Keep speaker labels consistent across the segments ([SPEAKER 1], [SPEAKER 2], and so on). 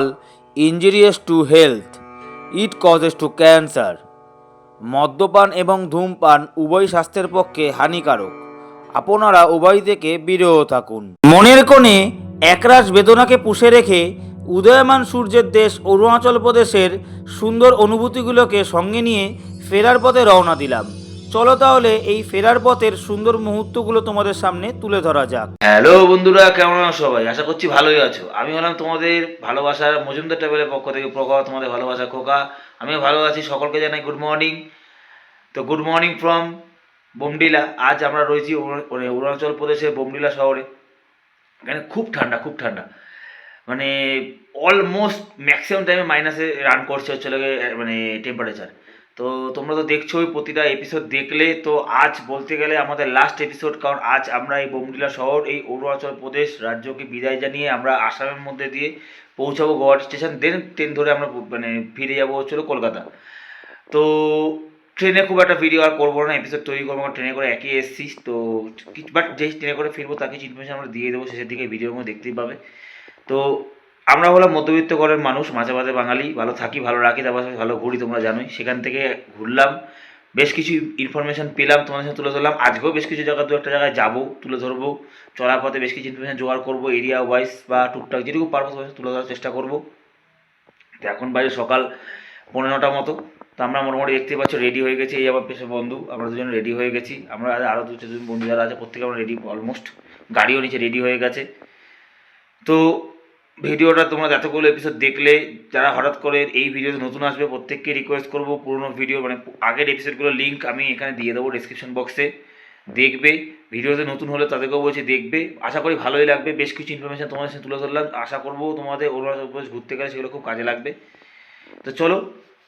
[SPEAKER 1] Alcohol injurious to health. It causes to cancer. মদ্যপান এবং ধূমপান উভয় স্বাস্থ্যের পক্ষে হানিকারক আপনারা উভয় থেকে বিরত থাকুন মনের কোণে একরাশ বেদনাকে পুষে রেখে উদয়মান সূর্যের দেশ অরুণাচল প্রদেশের সুন্দর অনুভূতিগুলোকে সঙ্গে নিয়ে ফেরার পথে রওনা দিলাম চলো তাহলে এই ফেরার পথের সুন্দর মুহূর্তগুলো তোমাদের সামনে তুলে ধরা যাক। হ্যালো বন্ধুরা, কেমন আছো সবাই? আশা করছি ভালোই আছো। আমি হলাম তোমাদের ভালোবাসার মজুমদার টেবিলের পক্ষ থেকে প্রকা তোমাদের ভালোবাসা খোকা। আমিও ভালো আছি, সকলকে জানাই গুড মর্নিং তো গুড মর্নিং ফ্রম বোমডিলা। আজ আমরা রয়েছি মানে অরুণাচল প্রদেশের বোমডিলা শহরে। এখানে খুব ঠান্ডা খুব ঠান্ডা। মানে অলমোস্ট ম্যাক্সিমাম টাইমে মাইনাসে রান করছে হচ্ছে মানে টেম্পারেচার তো তোমরা তো দেখছোই প্রতিটা এপিসোড দেখলে। তো আজ বলতে গেলে আমাদের লাস্ট এপিসোড কারণ আজ আমরা এই বোমডিলা শহর, এই অরুণাচল প্রদেশ রাজ্যকে বিদায় জানিয়ে আমরা আসামের মধ্যে দিয়ে পৌঁছাবো গুয়াহাটি স্টেশন। দেন ট্রেন ধরে আমরা মানে ফিরে যাব হচ্ছিল কলকাতা। তো ট্রেনে খুব একটা ভিডিও আর করব না এপিসোড তৈরি করব কারণ ট্রেনে করে একই এসছি। তো বাট যে ট্রেনে করে ফিরবো, তাকে ইনফরমেশন আমরা দিয়ে দেবো শেষের দিকে ভিডিওর মধ্যে দেখতেই পাবে। তো আমরা হলাম মধ্যবিত্ত ঘরের মানুষ, মাঝে মাঝে বাঙালি, ভালো থাকি, ভালো রাখি, তারপর ভালো ঘুরি, তোমরা জানোই। সেখান থেকে ঘুরলাম, বেশ কিছু ইনফরমেশন পেলাম, তোমাদের সাথে তুলে ধরলাম। আজকেও বেশ কিছু জায়গা দু একটা জায়গায় যাব, তুলে ধরবো। চলার পথে বেশ কিছু ইনফরমেশন জোগাড় করব এরিয়া ওয়াইজ বা টুকটাক যেটুকু পারব, তোমাদের তুলে ধরার চেষ্টা করব। তো এখন বাজে সকাল পনেরোটা মতো। তো আমরা মোটামুটি দেখতে পাচ্ছ রেডি হয়ে গেছি। এই আমার পেশে বন্ধু, আমরা দুজন রেডি হয়ে গেছি। আমরা আরও দু চারজন বন্ধু যারা আছে, প্রত্যেকে আমরা রেডি অলমোস্ট গাড়িও নিচে রেডি হয়ে গেছে। তো ভিডিওটা তোমরা যতগুলো এপিসোড দেখলে, যারা হঠাৎ করে এই ভিডিওতে নতুন আসবে, প্রত্যেককে রিকোয়েস্ট করব পুরোনো ভিডিও মানে আগের এপিসোডগুলোর লিঙ্ক আমি এখানে দিয়ে দেবো ডিসক্রিপশন বক্সে দেখবে ভিডিওতে নতুন হলে তাদেরকেও বলছি দেখবে। আশা করি ভালোই লাগবে, বেশ কিছু ইনফরমেশান তোমাদের সাথে তুলে ধরলাম। আশা করব তোমাদের অরুণাচল প্রদেশ ঘুরতে গেলে সেগুলো খুব কাজে লাগবে। তো চলো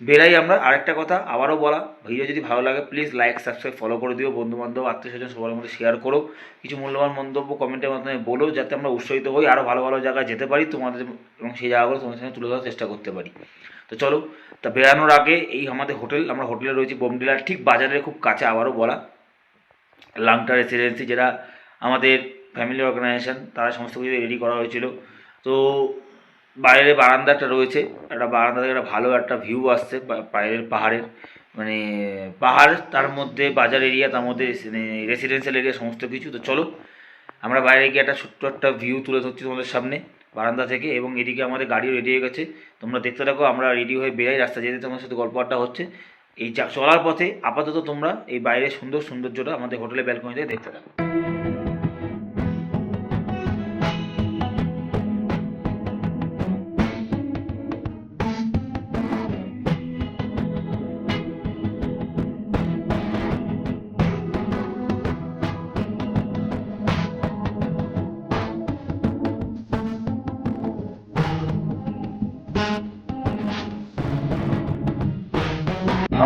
[SPEAKER 1] বেরাই আমরা আরেকটা কথা আবারও বলা, ভিডিও যদি ভালো লাগে প্লিজ লাইক সাবস্ক্রাইব ফলো করে দিও বন্ধু বান্ধব আত্মীয় স্বজন, সবার মধ্যে শেয়ার করো। কিছু মূল্যবান মন্তব্য কমেন্টের মাধ্যমে বলো, যাতে আমরা উৎসাহিত হই আরও ভালো ভালো জায়গায় যেতে পারি, তোমাদের এবং সেই জায়গাগুলো তোমাদের সঙ্গে তুলে ধরার চেষ্টা করতে পারি। তো চলো, তা বেরানোর আগে এই আমাদের হোটেল, আমরা হোটেলে রয়েছি বোমডিলার, ঠিক বাজারের খুব কাছে আবারও বলা। লাংটা রেসিডেন্সি যেটা আমাদের ফ্যামিলি অর্গানাইজেশান তারা সমস্ত কিছু রেডি করা হয়েছিল। তো বাইরে বারান্দাটা রয়েছে। একটা বারান্দা থেকে একটা ভালো একটা ভিউ আসছে বাইরের পাহাড়ের। মানে পাহাড় তার মধ্যে, বাজার এরিয়া তার মধ্যে রেসিডেন্সিয়াল এরিয়া সমস্ত কিছু। তো চলো, আমরা বাইরে গিয়ে একটা ছোট্ট একটা ভিউ তুলে ধরছি তোমাদের সামনে বারান্দা থেকে এবং এদিকে আমাদের গাড়িও রেডি হয়ে গেছে। তোমরা দেখতে থাকো, আমরা রেডি হয়ে বেরাই রাস্তা যেতে তোমার সাথে গল্প আড্ডা হচ্ছে। এই চলার পথে আপাতত তোমরা এই বাইরের সুন্দর সৌন্দর্যটা আমাদের হোটেলের ব্যালকনিতে দেখতে থাকো।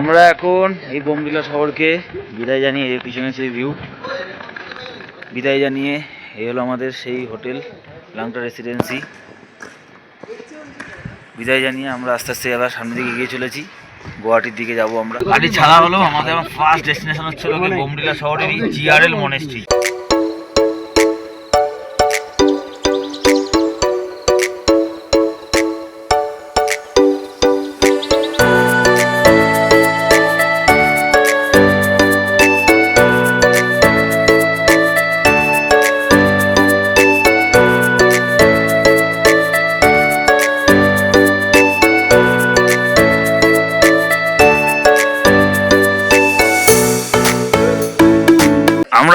[SPEAKER 1] আমরা এখন এই বোমবিলা শহরকে বিদায় জানিয়ে এর পিছনে সেই ভিউ বিদায় জানিয়ে এ হলো আমাদের সেই হোটেল লাংটা রেসিডেন্সি বিদায় জানিয়ে আমরা আস্তে আস্তে আবার সামনের দিকে গিয়ে চলেছি। গুয়াহাটির দিকে যাব আমরা। গাড়ি ছাড়া হলো আমাদের ফার্স্ট ডেস্টিনেশন হচ্ছে বোমডিলা শহরেরই জিআরএল মনেস্ট্রি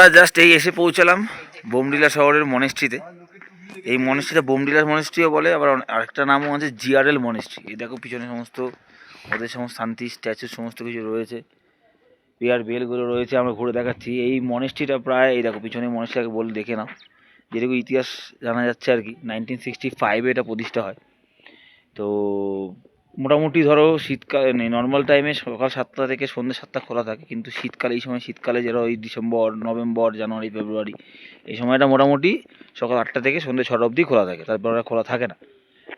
[SPEAKER 1] আমরা জাস্ট এই এসে পৌঁছালাম বোমডিলা শহরের মনেস্ট্রিতে এই মনেস্ট্রিটা বোমডিলার মনেস্ট্রিও বলে, আবার আরেকটা নামও আছে জিআরএল মনেস্ট্রি এই দেখো পিছনে সমস্ত, ওদের সমস্ত শান্তি স্ট্যাচু সমস্ত কিছু রয়েছে। পেয়ার বেলগুলো রয়েছে, আমরা ঘুরে দেখাচ্ছি। এই মনেস্ট্রিটা প্রায়, এই দেখো পিছনে মনেস্ট্রিটাকে বলে দেখে নাও। যেটুকু ইতিহাস জানা যাচ্ছে আর কি নাইনটিন সিক্সটি ফাইভে এটা প্রতিষ্ঠা হয়। তো মোটামুটি ধরো শীতকালে নেই নর্মাল টাইমে সকাল সাতটা থেকে সন্ধ্যে সাতটা খোলা থাকে, কিন্তু শীতকালে, এই সময় শীতকালে যারা ওই ডিসেম্বর নভেম্বর জানুয়ারি ফেব্রুয়ারি এই সময়টা মোটামুটি সকাল আটটা থেকে সন্ধ্যে ছটা অবধি খোলা থাকে, তারপর ওরা খোলা থাকে না।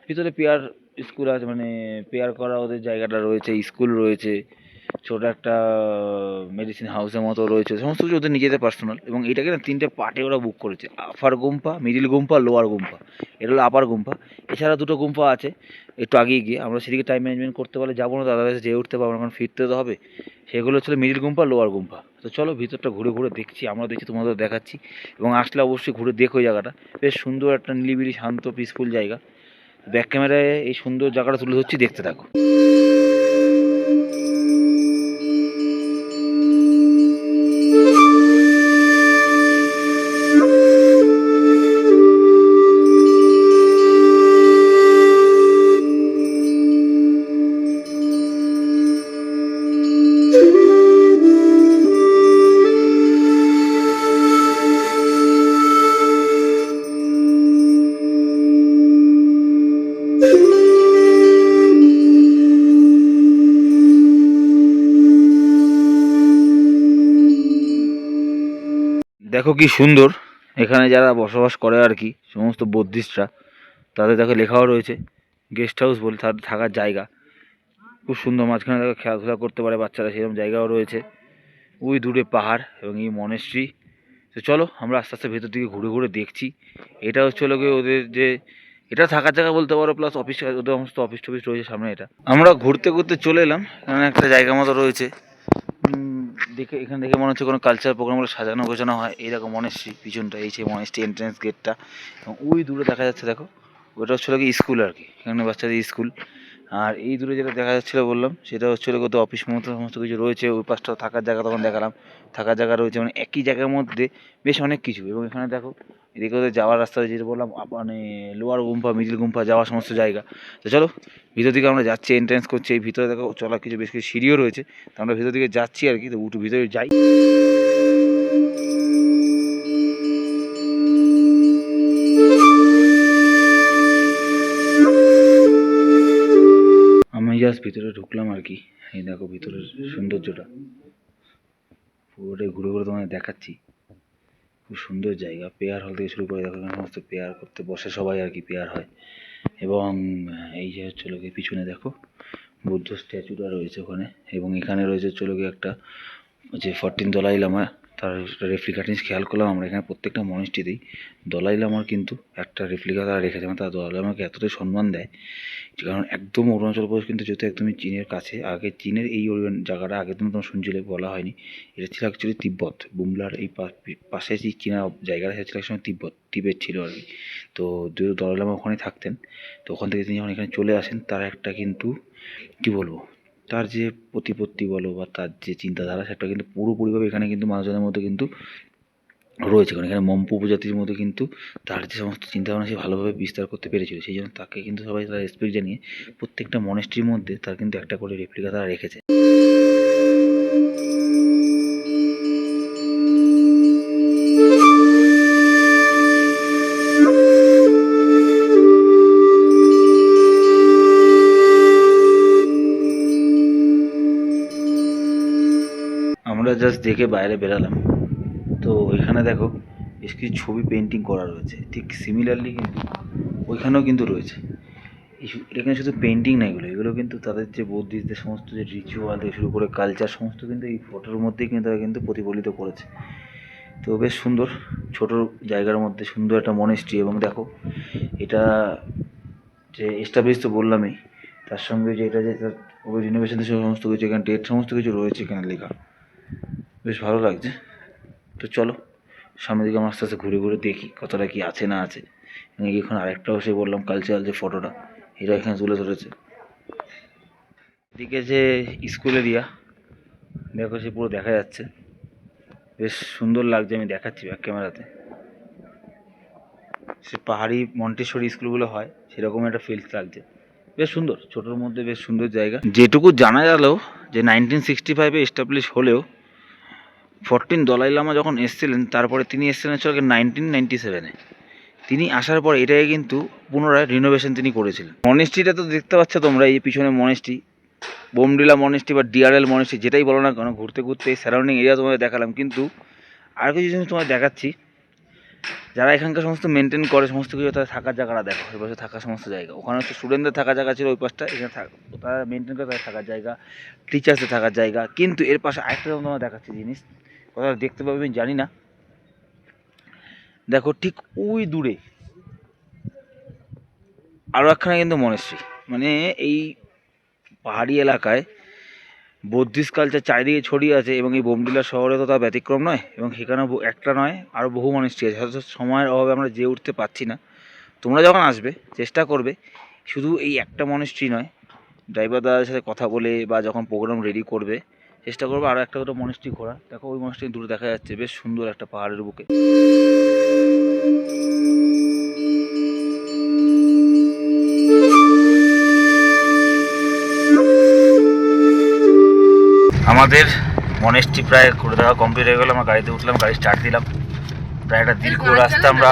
[SPEAKER 1] ভিতরে পেয়ার স্কুল আছে মানে পেয়ার করা ওদের জায়গাটা রয়েছে স্কুল রয়েছে ছোট একটা মেডিসিন হাউসের মতো রয়েছে। সমস্ত কিছু ওদের নিজেদের পার্সোনাল এবং এটাকে না তিনটে পার্টে ওরা বুক করেছে। Upper gompa middle gompa lower gompa. এটা হলো আপার গুম্পা। এছাড়া দুটো গুম্পা আছে। একটু আগিয়ে গিয়ে আমরা সেদিকে টাইম ম্যানেজমেন্ট করতে পারলে যাব না দাদা যেয়ে উঠতে পারব না ফিরতে তো হবে। সেগুলো হচ্ছে মিডিল গুম্পা লোয়ার গুম্পা। তো চলো ভিতরটা ঘুরে ঘুরে দেখছি, আমরা দেখছি তোমাদের দেখাচ্ছি। এবং আসলে অবশ্যই ঘুরে দেখো ওই জায়গাটা। বেশ সুন্দর একটা নিলিবিলি শান্ত পিসফুল জায়গা। ব্যাক ক্যামেরায় এই সুন্দর জায়গাটা তুলে ধরছি, দেখতে থাকো। দেখো কি সুন্দর। এখানে যারা বসবাস করে আর কি, সমস্ত বুদ্ধিস্টরা, তাদের দেখো লেখাও রয়েছে গেস্ট হাউস বলে তাদের থাকার জায়গা। খুব সুন্দর মাঝখানে দেখো খেলাধুলা করতে পারে বাচ্চারা, সেরকম জায়গাও রয়েছে। ওই দূরে পাহাড় এবং এই মনেস্ট্রি তো চলো, আমরা আস্তে আস্তে ভেতর দিকে ঘুরে ঘুরে দেখছি। এটা হচ্ছে গিয়ে ওদের যে, এটা থাকার জায়গা বলতে পারো প্লাস অফিস ওদের সমস্ত অফিস টফিস রয়েছে সামনে এটা। আমরা ঘুরতে ঘুরতে চলে এলাম, এখানে একটা জায়গা মতো রয়েছে। দেখে, এখানে দেখে মনে হচ্ছে কোনো কালচার প্রোগ্রামগুলো সাজানো গোছানো হয়। এইরকম মনেশ্রী, পিছনটা, এই সেই মনেশ্রী এন্ট্রেন্স গেটটা এবং ওই দূরে দেখা যাচ্ছে, দেখো, ওটা হচ্ছে কি স্কুল আর কি, এখানে বাচ্চাদের স্কুল আর এই দূরে যেটা দেখা যাচ্ছিল বললাম, সেটা হচ্ছে কত অফিস মতো, সমস্ত কিছু রয়েছে, ওই পাশটা থাকার জায়গা তখন দেখালাম। থাকার জায়গা রয়েছে মানে একই জায়গার মধ্যে বেশ অনেক কিছু। এবং এখানে দেখো, এদিকে ওদের যাওয়ার রাস্তা যেটা বললাম মানে লোয়ার গুম্পা মিডিল গুম্পা যাওয়ার সমস্ত জায়গা। তো চলো, ভিতর দিকে আমরা যাচ্ছি এন্ট্রেন্স করছি। এই ভিতরে দেখো, চলার কিছু বেশ কিছু সিঁড়িও রয়েছে। তো আমরা ভিতর দিকে যাচ্ছি আর কি, তো উঠু ভিতরে যাই। আমি জাস্ট ভিতরে ঢুকলাম আর কি। এই দেখো, ভিতরের সৌন্দর্যটা। পুরোটাই ঘুরে ঘুরে তোমাদের দেখাচ্ছি। খুব সুন্দর জায়গা। পেয়ার হল থেকে শুরু করে দেখো এখানে সমস্ত পেয়ার করতে বসে সবাই আর কি পেয়ার হয়। এবং এই যে হচ্ছে লোকে পিছনে দেখো, বুদ্ধ স্ট্যাচুটা রয়েছে ওখানে। এবং এখানে রয়েছে হচ্ছে লোকে একটা, যে ফরটিন দলাই লামা তার রেপ্লিকা জিনিস খেয়াল করলাম আমরা এখানে প্রত্যেকটা মনিষ্টিতেই দলাই লামার কিন্তু একটা রেপ্লিকা তারা রেখেছে মানে তারা দলাই লামাকে এতটাই সম্মান দেয় কারণ একদম অরুণাচল প্রদেশ কিন্তু যেহেতু একদমই চীনের কাছে, আগে চীনের এই জায়গাটা আগে তুমি তোমার শুনছিলে, বলা হয়নি। এটা ছিল অ্যাকচুয়ালি তিব্বত, বুমলার এই পাশে যে চীনা জায়গাটা সেটা ছিল একসময় তিব্বত তিবেত ছিল আর কি। তো যেহেতু দলাই লামা ওখানেই থাকতেন, তো ওখান থেকে তিনি যখন এখানে চলে আসেন, তার একটা কিন্তু, কী বলব তার যে প্রতিপত্তি বলো বা তার যে চিন্তাধারা, সেটা কিন্তু পুরোপুরিভাবে এখানে কিন্তু মানুষজনের মধ্যে কিন্তু রয়েছে। কারণ এখানে মম্পু উপজাতির মধ্যে কিন্তু তার যে সমস্ত চিন্তাভাবনা, সে ভালোভাবে বিস্তার করতে পেরেছিল। সেই জন্য তাকে কিন্তু সবাই তারা রেসপেক্ট জানিয়ে প্রত্যেকটা মনেস্ট্রির মধ্যে তার কিন্তু একটা করে রেপ্লিকা তারা রেখেছে। আমরা জাস্ট দেখে বাইরে বেরালাম। তো ওইখানে দেখো বেশ কিছু ছবি পেন্টিং করা রয়েছে। ঠিক সিমিলারলি কিন্তু ওইখানেও কিন্তু রয়েছে। এখানে শুধু পেন্টিং না এগুলো এগুলো কিন্তু তাদের যে বৌদ্ধিস্টদের সমস্ত যে রিচুয়াল থেকে শুরু করে কালচার সমস্ত কিন্তু এই ফটোর মধ্যেই কিন্তু তারা কিন্তু প্রতিফলিত করেছে। তো বেশ সুন্দর, ছোট জায়গার মধ্যে সুন্দর একটা মনেস্ট্রি এবং দেখো এটা যে এস্টাবলিশ তো বললামই, তার সঙ্গে যে এটা যে রিনোভেশন সমস্ত কিছু, এখানে ডেট সমস্ত কিছু রয়েছে এখানে লেখা। বেশ ভালো লাগছে। তো চলো, সামনের দিকে আমরা আস্তে আস্তে ঘুরে ঘুরে দেখি কতটা কি আছে না আছে। এখন আরেকটা বসে বললাম কালচারাল যে ফটোটা এটা এখানে তুলে ধরেছে। এদিকে যে স্কুল এরিয়া দেখো সে পুরো দেখা যাচ্ছে। বেশ সুন্দর লাগছে আমি দেখাচ্ছি ব্যাক ক্যামেরাতে সে পাহাড়ি মন্টেশ্বরী স্কুলগুলো হয়, সেরকম একটা ফিল্ড লাগছে। বেশ সুন্দর, ছোটোর মধ্যে বেশ সুন্দর জায়গা। যেটুকু জানা গেল যে নাইনটিন সিক্সটি ফাইভে এস্টাবলিশ হলেও ফরটিন দলাই লামা যখন এসেছিলেন, তারপরে তিনি এসেছিলেন হচ্ছে নাইনটিন নাইনটি সেভেনে। তিনি আসার পর এটাকে কিন্তু পুনরায় রিনোভেশন তিনি করেছিলেন। মনেস্ট্রিটা তো দেখতে পাচ্ছ তোমরা, এই পিছনে মনেস্ট্রি বোমডিলা মনেস্ট্রি বা ডিআরএল মনেস্ট্রি যেটাই বলো না কেন, ঘুরতে ঘুরতে এই সারাউন্ডিং এরিয়া তোমাদের দেখালাম। কিন্তু আর কিছু জিনিস তোমাদের দেখাচ্ছি, যারা এখানকার সমস্ত মেনটেন করে, সমস্ত কিছু তারা থাকার জায়গাটা দেখো। ওই পাশে থাকার সমস্ত জায়গা। ওখানে হচ্ছে স্টুডেন্টদের থাকার জায়গা ছিল ওই পাশটা, এখানে তারা মেনটেন করে তাদের থাকার জায়গা টিচার্সদের থাকার জায়গা। কিন্তু এর পাশে আরেকটা তোমার দেখাচ্ছে জিনিস কথা দেখতে পাবে, আমি জানি না। দেখো, ঠিক ওই দূরে আরও একখানা কিন্তু মনেশ্রী মানে এই পাহাড়ি এলাকায় বৌদ্ধিস্ট কালচার চারিদিকে ছড়িয়ে আছে এবং এই বোমডিলা শহরে তো তার ব্যতিক্রম নয় এবং সেখানে একটা নয় আরও বহু মনেশ্রী আছে। হয়তো সময়ের অভাবে আমরা যেয়ে উঠতে পারছি না। তোমরা যখন আসবে, চেষ্টা করবে, শুধু এই একটা মনেশ্রী নয় ড্রাইভার দাদার সাথে কথা বলে বা যখন প্রোগ্রাম রেডি করবে চেষ্টা করব আরও একটা দুটো মনেশ্রী ঘোরা দেখো ওই মনেশ্রী দূরে দেখা যাচ্ছে বেশ সুন্দর একটা পাহাড়ের বুকে। আমাদের মনেস্ট্রি প্রায় করে দেওয়া কমপ্লিট হয়ে গেলো আমরা গাড়িতে উঠলাম গাড়ি স্টার্ট দিলাম। প্রায় একটা দীর্ঘ রাস্তা আমরা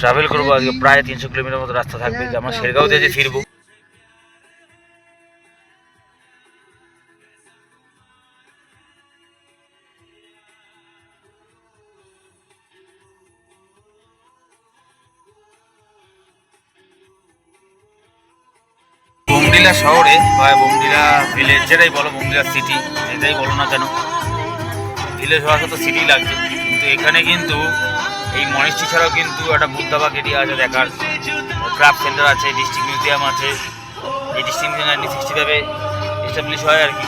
[SPEAKER 1] ট্রাভেল করব আজকে প্রায় তিনশো কিলোমিটার মতো রাস্তা থাকবে যে আমরা শেরগাঁও দিয়ে যে ফিরবো। বোমডিলা শহরে বা বোমডিলা ভিলেজ যেটাই বলো বোমডিলা সিটি যেটাই বলো না কেন ভিলেজ হওয়ার সাথে সিটি লাগছে। কিন্তু এখানে কিন্তু এই মনেস্ট্রি ছাড়াও কিন্তু একটা বুদ্ধাবাগ এরিয়া আছে দেখার। ক্রাফট সেন্টার আছে ডিস্ট্রিক্ট মিউজিয়াম আছে। এই ডিস্ট্রিক্ট মিউজিয়াম সিক্সটি এস্টাবলিশ হয় আর কি?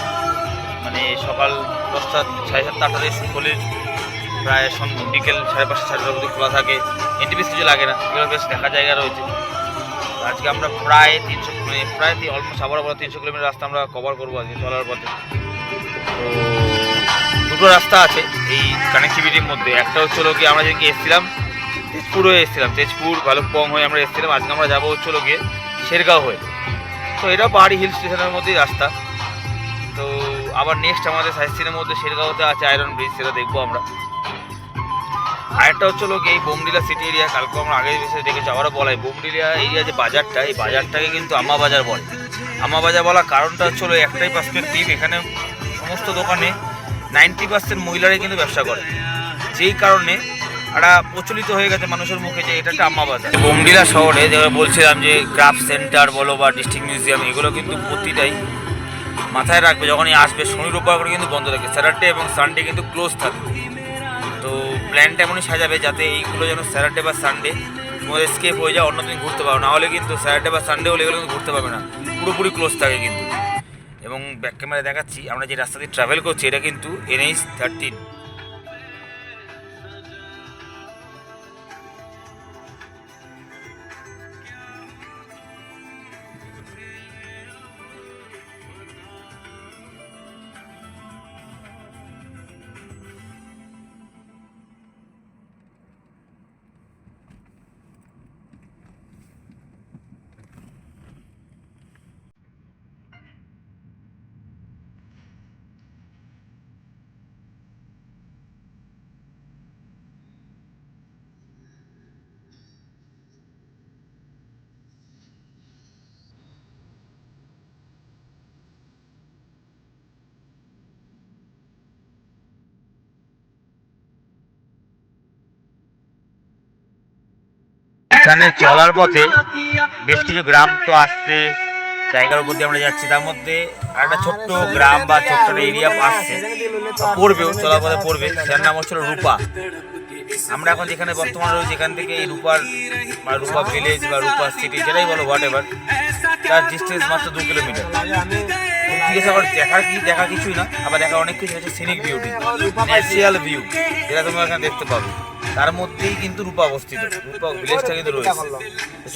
[SPEAKER 1] মানে সকাল দশটা, সাড়ে সাতটা আটটা খোলে প্রায় বিকেল সাড়ে পাঁচটা, সাড়ে অবধি খোলা থাকে। এন্ট্রি কিছু লাগে না। এগুলো বেশ দেখার জায়গা রয়েছে। আজকে আমরা প্রায় তিনশো মানে প্রায় অলমোস্ট আবার আবার তিনশো কিলোমিটার রাস্তা আমরা কভার করব আজকে চলার পথে। তো দুটো রাস্তা আছে এই কানেক্টিভিটির মধ্যে। একটা হচ্ছে হলো কি আমরা যেদিকে এসেছিলাম, তেজপুর হয়ে এসেছিলাম। তেজপুর, ভালুকপং হয়ে আমরা এসেছিলাম। আজকে আমরা যাব হচ্ছে হলো গিয়ে শেরগাঁও হয়ে। তো এটাও পাহাড়ি হিল স্টেশনের মধ্যেই রাস্তা। তো আবার নেক্সট আমাদের সাইসিনের মধ্যে শেরগাঁওতে আছে আয়রন ব্রিজ সেটা দেখব আমরা। আরেকটা হচ্ছে লোক এই বোমডিলা সিটি এরিয়া কালকে আমরা আগে বিষয়ে দেখেছি, আবারও বলাই বোমডিলা এরিয়া যে বাজারটা, এই বাজারটাকে কিন্তু আমা বাজার বলে। আমা বাজার বলার কারণটা হচ্ছে একটাই পার্সপেক্টিভ এখানে সমস্ত দোকানে নাইনটি পার্সেন্ট মহিলারাই কিন্তু ব্যবসা করে। যেই কারণে একটা প্রচলিত হয়ে গেছে মানুষের মুখে যে এটা একটা আম্মা বাজার। বোমডিলা শহরে যেভাবে বলছিলাম যে ক্রাফট সেন্টার বলো বা ডিস্ট্রিক্ট মিউজিয়াম এগুলো কিন্তু প্রতিটাই মাথায় রাখবে, যখনই আসবে শনি রোববার করে কিন্তু বন্ধ থাকে স্যাটারডে এবং সানডে কিন্তু ক্লোজ থাকে। তো প্ল্যানটা এমনই সাজাবে যাতে এইগুলো যেন স্যাটারডে বা সানডে তোমাদের স্কেপ হয়ে যায়, অন্যদিন ঘুরতে পারো। না হলে কিন্তু স্যাটারডে বা সানডে হলে এগুলো কিন্তু ঘুরতে পারবে না। পুরোপুরি ক্লোজ থাকে কিন্তু। এবং ব্যাক ক্যামেরা দেখাচ্ছি, আমরা যে রাস্তা দিয়ে ট্রাভেল করছি, এটা কিন্তু এনএইচ থার্টিন এখানে চলার পথে বেশ কিছু গ্রাম তো আসছে, জায়গার উপর দিয়ে আমরা যাচ্ছি, তার মধ্যে একটা ছোট্ট গ্রাম বা ছোট্ট এরিয়া আসছে। পড়বেও চলার পথে পড়বে যার নাম হচ্ছিল রূপা। আমরা এখন যেখানে বর্তমানে রয়েছি, এখান থেকে এই রূপার, বা রূপা ভিলেজ বা রূপা সিটি যেটাই বলো হোয়াট এভার তার ডিস্টেন্স মাত্র দু কিলোমিটার দেখার কি, দেখা কিছুই না, আবার দেখার অনেক কিছু হচ্ছে সিনিক বিউটি ন্যাচারাল ভিউ যেটা তোমরা এখানে দেখতে পাবে। তার মধ্যেই কিন্তু রূপা অবস্থিত। রূপা ভিলেজটা কিন্তু রয়েছে।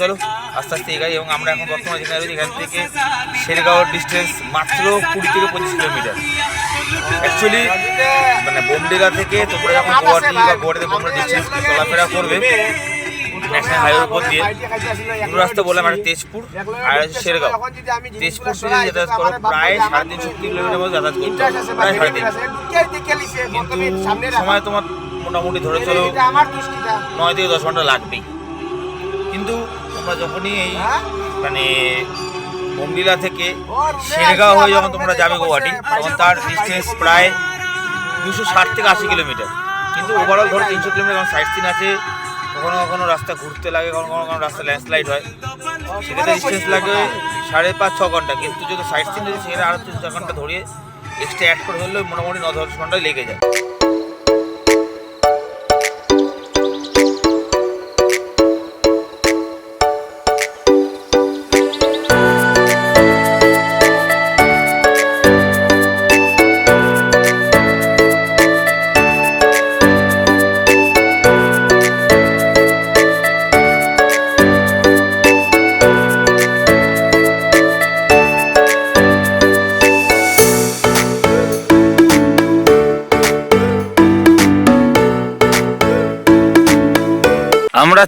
[SPEAKER 1] চলো আস্তে আস্তে এগাই এবং আমরা এখন বর্তমানে যেখানে রয়েছি এখান থেকে শেরগাঁওয়ের ডিস্টেন্স মাত্র কুড়ি থেকে পঁচিশ কিলোমিটার অ্যাকচুয়ালি মানে বোমডিলা থেকে তোমরা যখন গুয়াহাটি বা গুয়াহাটিতে তোমরা ডিস্টেন্স চলাফেরা করবে ন্যাশনাল হাইওয়ের উপর দিয়ে দুটো রাস্তা বললাম একটা তেজপুর আর শেরগাঁও। তেজপুর থেকে যাতায়াত করো প্রায় সাড়ে তিনশো কিলোমিটার মতো যাতায়াত করতে প্রায় সাড়ে তিনশো। কিন্তু সময় তোমার মোটামুটি ধরে চলো নয় থেকে দশ ঘণ্টা লাগবেই। কিন্তু তোমরা যখনই এই মানে বোমডিলা থেকে শেরগাঁও হয়ে যখন তোমরা যাবে গুয়াহাটি তখন তার ডিস্টেন্স প্রায় দুশো ষাট থেকে আশি কিলোমিটার। কিন্তু ওভারঅল ধরো তিনশো কিলোমিটার কারণ সাইড সিন আছে কখনো কখনো রাস্তা ঘুরতে লাগে কখনো কখনো কখনো রাস্তা ল্যান্ডস্লাইড হয়। সেটাতে ডিস্টেন্স লাগে সাড়ে পাঁচ ছ ঘণ্টা। কিন্তু যদি সাইড সিন যদি সেখানে আরও তিন চার ঘণ্টা ধরিয়ে এক্সট্রা অ্যাড করে ধরলে মোটামুটি ন দশ ঘন্টায় লেগে যায়।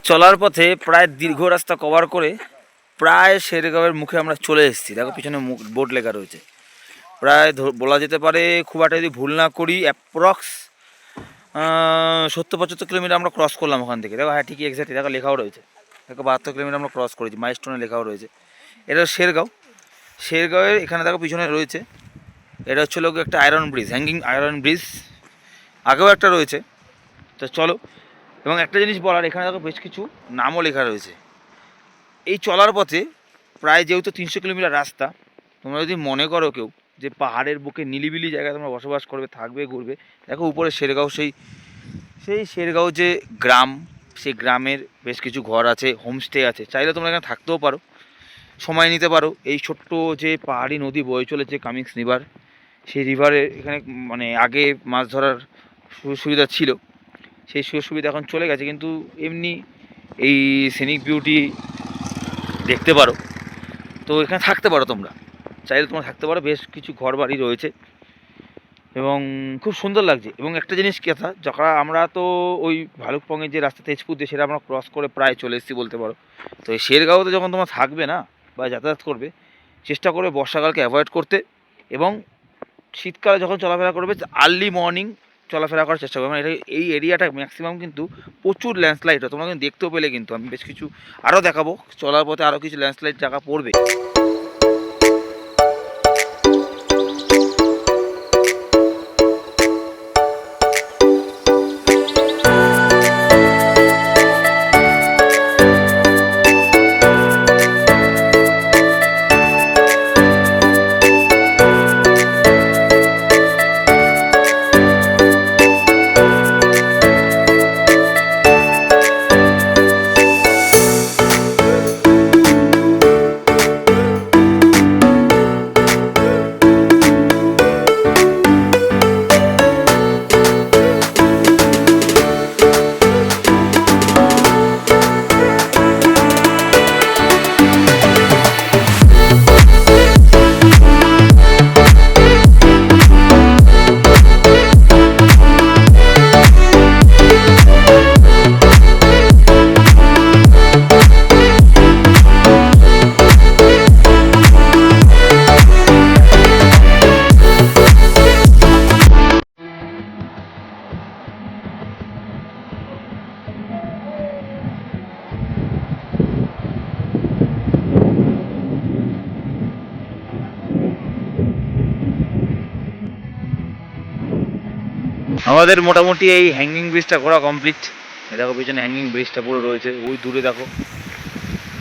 [SPEAKER 1] চলার পথে প্রায় দীর্ঘ রাস্তা কভার করে প্রায় শেরগাঁওয়ের মুখে আমরা চলে এসেছি। দেখো পিছনে মুখ বোর্ড লেখা রয়েছে। প্রায় বলা যেতে পারে খুব একটা যদি ভুল না করি অ্যাপ্রক্স সত্তর পঁচাত্তর কিলোমিটার আমরা ক্রস করলাম ওখান থেকে। দেখো হ্যাঁ ঠিকই এক্স্যাক্টলি দেখো, লেখাও রয়েছে। দেখো, বাহাত্তর কিলোমিটার আমরা ক্রস করেছি। মাইস্টোনে লেখাও রয়েছে। এটা শেরগাঁও। শেরগাঁওয়ের এখানে দেখো পিছনে রয়েছে। এটা হচ্ছে লোক একটা iron bridge hanging iron bridge আগেও একটা রয়েছে। তো চলো এবং একটা জিনিস বলার, এখানে দেখো বেশ কিছু নামও লেখা রয়েছে। এই চলার পথে প্রায় যেহেতু তিনশো কিলোমিটার রাস্তা, তোমরা যদি মনে করো কেউ যে পাহাড়ের বুকে নিলিবিলি জায়গায় তোমরা বসবাস করবে, থাকবে, ঘুরবে, দেখো উপরে শেরগাঁও সেই সেই শেরগাঁও যে গ্রাম, সেই গ্রামের বেশ কিছু ঘর আছে, হোমস্টে আছে, চাইলে তোমরা এখানে থাকতেও পারো, সময় নিতে পারো। এই ছোট্ট যে পাহাড়ি নদী বয়ে চলেছে কামিংস রিভার, সেই রিভারে এখানে মানে আগে মাছ ধরার সুবিধা ছিল। সেই সুযোগ সুবিধা এখন চলে গেছে, কিন্তু এমনি এই সিনিক বিউটি দেখতে পারো। তো এখানে থাকতে পারো তোমরা। চাইলে তোমরা থাকতে পারো, বেশ কিছু ঘর বাড়ি রয়েছে এবং খুব সুন্দর লাগছে। এবং একটা জিনিস কথা যখন আমরা তো ওই ভালুকপংয়ের যে রাস্তা তেজপুর দিয়ে সেটা আমরা ক্রস করে প্রায় চলে এসেছি বলতে পারো। তো এই শেরগাঁওতে যখন তোমরা থাকবে না বা যাতায়াত করবে, চেষ্টা করবে বর্ষাকালকে অ্যাভয়েড করতে এবং শীতকালে যখন চলাফেরা করবে আর্লি মর্নিং চলাফেরা করার চেষ্টা করবে। মানে এটা এই এরিয়াটা ম্যাক্সিমাম কিন্তু প্রচুর ল্যান্ডস্লাইড হয়। তোমরা কিন্তু দেখতেও পেলে কিন্তু। আমি বেশ কিছু আরও দেখাবো। চলার পথে আরও কিছু ল্যান্ডস্লাইড জায়গা পড়বে। আমাদের মোটামুটি এই হ্যাঙ্গিং ব্রিজটা করা কমপ্লিট দেখো পিছনে হ্যাঙ্গিং ব্রিজটা পুরো রয়েছে। ওই দূরে দেখো,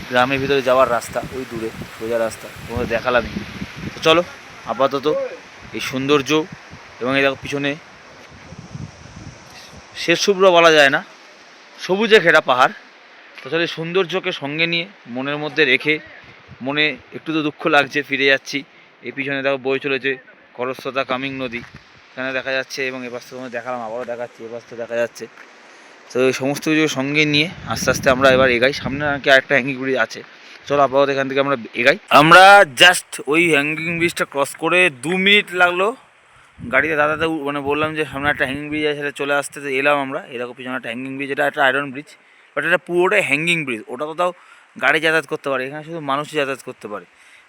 [SPEAKER 1] গ্রামের ভিতরে যাওয়ার রাস্তা, ওই দূরে সোজা রাস্তা। তোমাদের দেখালামই। তো চলো, আপাতত এই সৌন্দর্য এবং এই দেখো পিছনে শেষ শুভ্র বলা যায় না, সবুজে ঘেরা পাহাড়। তো চলো সৌন্দর্যকে সঙ্গে নিয়ে মনের মধ্যে রেখে মনে একটু তো দুঃখ লাগছে, ফিরে যাচ্ছি। এই পিছনে দেখো বয়ে চলেছে খরস্রোতা কামিং নদী। এখানে দেখা যাচ্ছে এবং এ পাশে তোমাদের দেখালাম, আবারও দেখাচ্ছি এ পাশে দেখা যাচ্ছে। তো এই সমস্ত কিছু সঙ্গে নিয়ে আস্তে আস্তে আমরা এবার এগাই। সামনে নাকি আরেকটা হ্যাঙ্গিং ব্রিজ আছে। চলো আপাতত এখান থেকে আমরা এগাই। আমরা জাস্ট ওই হ্যাঙ্গিং ব্রিজটা ক্রস করে দু মিনিট লাগল। গাড়িতে দাদাতে মানে বললাম যে, সামনে একটা হ্যাঙ্গিং ব্রিজ আছে সেটা চলে আসতে তো এলাম আমরা। এরকম পিছনে একটা হ্যাঙ্গিং ব্রিজ এটা একটা আয়রন ব্রিজ বাট এটা পুরোটাই হ্যাঙ্গিং ব্রিজ ওটা কোথাও গাড়ি যাতায়াত করতে পারে। এখানে শুধু মানুষই যাতায়াত করতে পারে।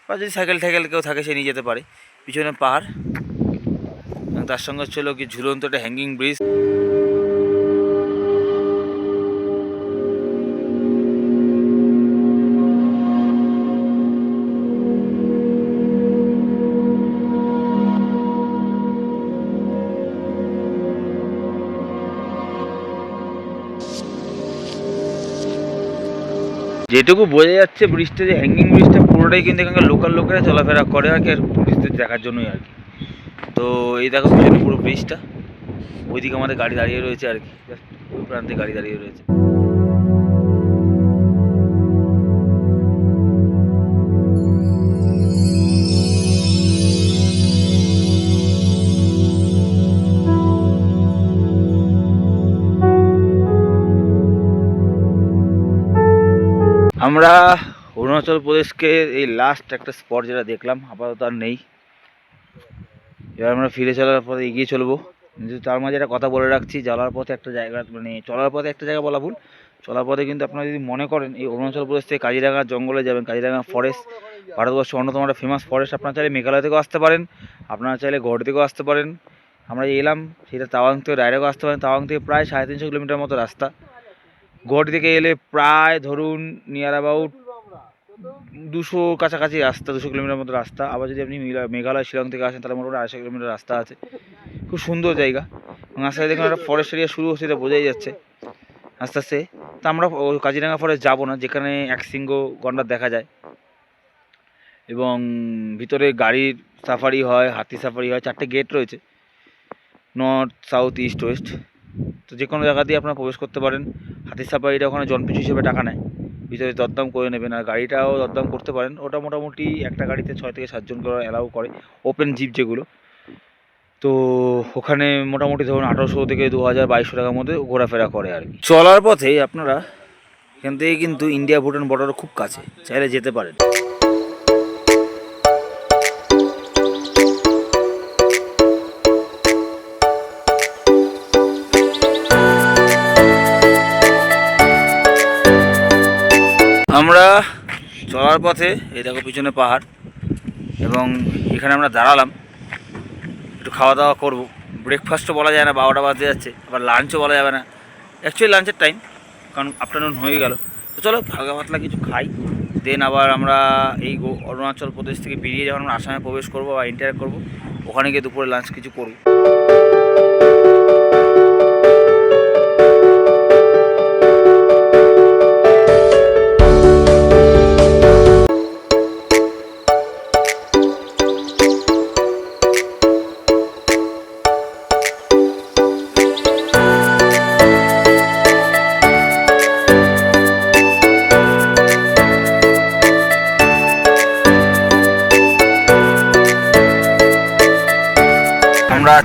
[SPEAKER 1] বা যদি সাইকেল টাইকেল কেউ থাকে, সে নিয়ে যেতে পারে। পিছনে পাহাড়। তার সঙ্গে ছিল কি ঝুলন্ত একটা হ্যাঙ্গিং ব্রিজ যেটুকু বোঝা যাচ্ছে ব্রিজটা যে হ্যাঙ্গিং ব্রিজটা পুরোটাই কিন্তু এখানকার লোকাল লোকেরা চলাফেরা করে আর কি আর টুরিস্টদের দেখার জন্যই আর কি। তো এই দেখো পিছনে পুরো ব্রিজটা ওইদিকে আমাদের গাড়ি দাঁড়িয়ে রয়েছে আর কি। ওই প্রান্তে গাড়ি দাঁড়িয়ে রয়েছে। আমরা অরুণাচল প্রদেশকে এই লাস্ট একটা স্পট যেটা দেখলাম, আপাতত আর নেই। এবার আমরা ফিরে চলার পথে এগিয়ে চলবো। কিন্তু তার মাঝে একটা কথা বলে রাখছি চলার পথে একটা জায়গা মানে চলার পথে একটা জায়গা বলা ভুল। চলার পথে কিন্তু আপনারা যদি মনে করেন, এই অরুণাচল প্রদেশ থেকে কাজিরাঙা জঙ্গলে যাবেন, কাজিরাঙা ফরেস্ট ভারতবর্ষের অন্যতম একটা ফেমাস ফরেস্ট আপনারা চাইলে মেঘালয় থেকেও আসতে পারেন, আপনারা চাইলে গড় থেকেও আসতে পারেন। আমরা এলাম, সেটা তাওয়াং থেকে ডাইরেক্টও আসতে পারেন। তাওয়াং থেকে প্রায় সাড়ে তিনশো কিলোমিটার মতো রাস্তা। গড় থেকে এলে প্রায় ধরুন নিয়ার অ্যাবাউট দুশো কাছাকাছি রাস্তা, দুশো কিলোমিটার মতো রাস্তা। আবার যদি আপনি মেঘালয়, শিলং থেকে আসেন, তাহলে মোটামুটি আড়াইশো কিলোমিটার রাস্তা আছে। খুব সুন্দর জায়গা। আস্তে দেখুন, একটা ফরেস্ট এরিয়া শুরু হচ্ছে, এটা বোঝাই যাচ্ছে। আস্তে আস্তে। তা আমরা ও কাজিরাঙা ফরেস্ট যাব না, যেখানে এক সিংহ গন্ডার দেখা যায়। এবং ভিতরে গাড়ির সাফারি হয়, হাতি সাফারি হয়, চারটে গেট রয়েছে। নর্থ সাউথ ইস্ট ওয়েস্ট তো যে কোনো জায়গা দিয়ে আপনারা প্রবেশ করতে পারেন। হাতি সাফারিটা ওখানে জনপিছু হিসেবে টাকা নেয়। ভিতরে দরদাম করে নেবেন আর গাড়িটাও দরদাম করতে পারেন। ওটা মোটামুটি একটা গাড়িতে ছয় থেকে সাতজন করে অ্যালাউ করে ওপেন জিপ যেগুলো। তো ওখানে মোটামুটি ধরুন আঠারোশো থেকে দু হাজার বাইশশো টাকার মধ্যে ঘোরাফেরা করে আর কি। চলার পথে আপনারা এখান থেকে কিন্তু ইন্ডিয়া ভুটান বর্ডার খুব কাছে, চাইলে যেতে পারেন। আমরা চলার পথে, এই দেখো পিছনে পাহাড়, এবং এখানে আমরা দাঁড়ালাম। একটু খাওয়া দাওয়া করব। ব্রেকফাস্টও বলা যায় না, বারোটা বাজতে যাচ্ছে, আবার লাঞ্চও বলা যাবে না। অ্যাকচুয়ালি লাঞ্চের টাইম কারণ আফটারনুন হয়ে গেল। তো চলো, হালকা পাতলা কিছু খাই। দেন আবার আমরা এই অরুণাচল প্রদেশ থেকে বেরিয়ে যখন আমরা আসামে প্রবেশ করব বা ইন্টার করব, ওখানে গিয়ে দুপুরে লাঞ্চ কিছু করব।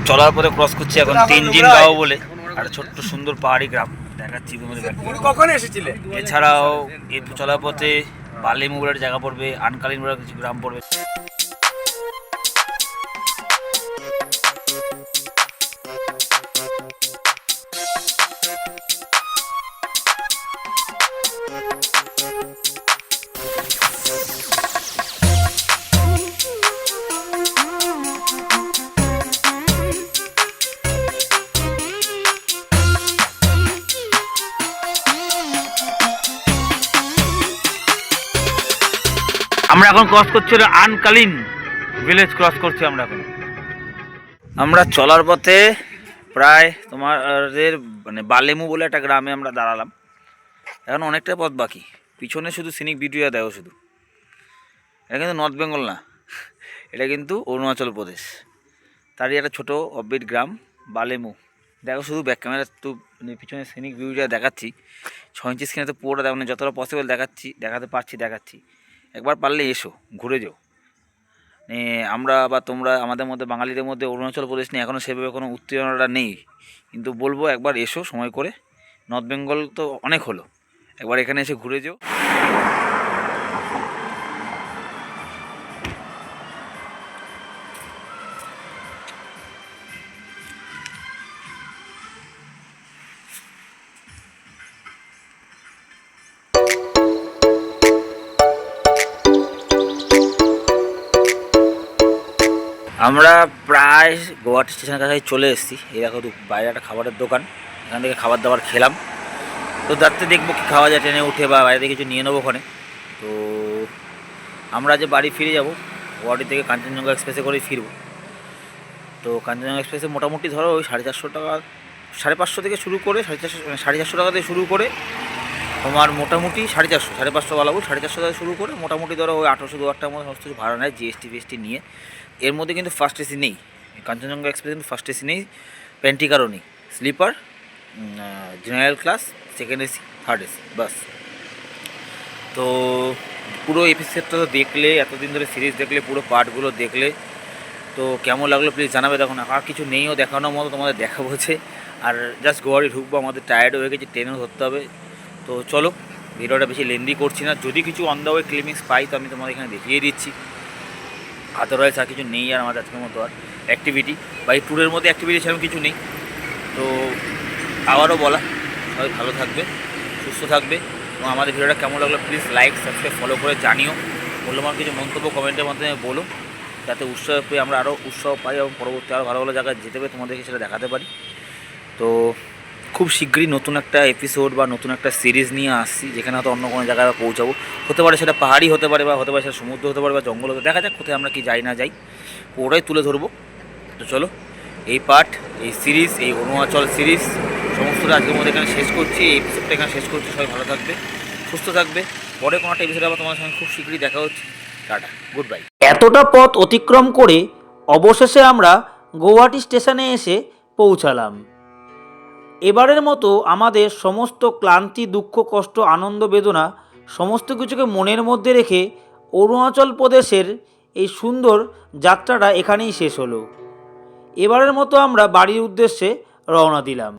[SPEAKER 1] চলার পরে ক্রস করছি এখন তিন দিন গাও বলে। আর ছোট্ট সুন্দর পাহাড়ি গ্রাম দেখাচ্ছি।
[SPEAKER 2] কখন এসেছিলে?
[SPEAKER 1] এছাড়াও এই চলার পথে বালিমুগুড়ার জায়গা পড়বে আনকালিমুড়ার কিছু গ্রাম পড়বে। আমরা এখন ক্রস করছি আনকালীন ভিলেজ ক্রস করছি আমরা এখন। আমরা চলার পথে প্রায় তোমাদের মানে বালেমু বলে একটা গ্রামে আমরা দাঁড়ালাম। এখন অনেকটা পথ বাকি। পিছনে শুধু সিনিক ভিডিও দেও শুধু। এটা কিন্তু নর্থ বেঙ্গল না। এটা কিন্তু অরুণাচল প্রদেশ। তারই একটা ছোটো অববিট গ্রাম, বালেমু। দেখো শুধু ব্যাক ক্যামেরা তো মানে পিছনে সিনিক ভিউটা দেখাচ্ছি। ছ ইঞ্চি স্ক্রিনে তো পুরোটা দেখ মানে যতটা পসিবল দেখাচ্ছি, দেখাতে পারছি, দেখাচ্ছি। একবার পারলে এসো, ঘুরে যাও। আমরা বা তোমরা আমাদের মধ্যে, বাঙালিদের মধ্যে অরুণাচল প্রদেশ নিয়ে এখনও সেভাবে কোনো উত্তেজনাটা নেই। কিন্তু বলব একবার এসো সময় করে। নর্থ বেঙ্গল তো অনেক হলো। একবার এখানে এসে ঘুরে যাও। আমরা প্রায় গুয়াহাটি স্টেশনের কাছে চলে এসেছি। এই দেখো বাইরে একটা খাবারের দোকান। এখান থেকে খাবার দাবার খেলাম। তো যাতে দেখব কি খাওয়া যায় ট্রেনে উঠে বা বাইরে কিছু নিয়ে নেব ওখানে। তো আমরা যে বাড়ি ফিরে যাব, গুয়াহাটি থেকে কাঞ্চনজঙ্ঘা এক্সপ্রেসে করেই ফিরবো। তো কাঞ্চনজঙ্ঘা এক্সপ্রেসে মোটামুটি ধরো ওই সাড়ে চারশো টাকা, সাড়ে পাঁচশো থেকে শুরু করে সাড়ে চারশো সাড়ে চারশো টাকা থেকে শুরু করে তোমার মোটামুটি সাড়ে চারশো, সাড়ে পাঁচশো বলাবো সাড়ে চারশো থেকে শুরু করে মোটামুটি ধরো ওই আঠারোশো দু হাজার টাকার মতো সমস্ত কিছু ভাড়া নেয়, জিএসটি ফিএসটি নিয়ে। এর মধ্যে কিন্তু ফার্স্ট এসি নেই। কাঞ্চনজঙ্ঘা এক্সপ্রেস কিন্তু ফার্স্ট এসি নেই প্যান্টিকারও নেই। Sleeper general class second AC third AC বাস। তো পুরো এপিসোডটা তো দেখলে, এতদিন ধরে সিরিজ দেখলে, পুরো পার্টগুলো দেখলে, তো কেমন লাগল প্লিজ জানাবে দেখো না। আর কিছু নেইও দেখানোর মতো তোমাদের দেখা হচ্ছে আর জাস্ট গোয়ারি ঢুকবো, আমাদের টায়ার্ড হয়ে গেছে ট্রেনেও ধরতে হবে। তো চলো, ভিডিওটা বেশি লেন্দি করছি না। যদি কিছু অন দ্য ওয়ে ক্লিমিক্স পাই, তো আমি তোমাদের এখানে দেখিয়ে দিচ্ছি। আদারওয়াইজ আর কিছু নেই আর আমাদের আজকের মতো আর অ্যাক্টিভিটি বা এই ট্যুরের মধ্যে অ্যাক্টিভিটি সেরকম কিছু নেই। তো আবারও বলা, সবাই ভালো থাকবে, সুস্থ থাকবে এবং আমাদের ভিডিওটা কেমন লাগল প্লিজ লাইক সাবস্ক্রাইব ফলো করে জানিও। মূল্যবান কিছু মন্তব্য কমেন্টের মাধ্যমে বলো, যাতে উৎসাহ পেয়ে আমরা আরও উৎসাহ পাই এবং পরবর্তী আরও ভালো ভালো জায়গায় যেতে পেরে তোমাদেরকে সেটা দেখাতে পারি। তো খুব শীঘ্রই নতুন একটা এপিসোড বা নতুন একটা সিরিজ নিয়ে আসছি, যেখানে হয়তো অন্য কোনো জায়গায় পৌঁছাবো। হতে পারে সেটা পাহাড়ি হতে পারে বা হতে পারে সেটা সমুদ্র হতে পারে বা জঙ্গল হতে দেখা যাক কোথায় আমরা কি যাই না যাই। পুরোটাই তুলে ধরবো। তো চলো, এই পার্ট এই সিরিজ এই অরুণাচল সিরিজ সমস্তটা আজকের মধ্যে এখানে শেষ করছি। এই এপিসোডটা এখানে শেষ করছি। সবাই ভালো থাকবে, সুস্থ থাকবে। পরে কোনো একটা এপিসোড আবার তোমার সঙ্গে খুব শীঘ্রই দেখা হচ্ছে। টাটা গুড বাই
[SPEAKER 3] এতটা পথ অতিক্রম করে অবশেষে আমরা গৌহাটি স্টেশনে এসে পৌঁছালাম। এবারের মতো আমাদের সমস্ত ক্লান্তি, দুঃখ, কষ্ট, আনন্দ, বেদনা সমস্ত কিছুকে মনের মধ্যে রেখে অরুণাচল প্রদেশের এই সুন্দর যাত্রাটা এখানেই শেষ হলো। এবারের মতো আমরা বাড়ির উদ্দেশ্যে রওনা দিলাম।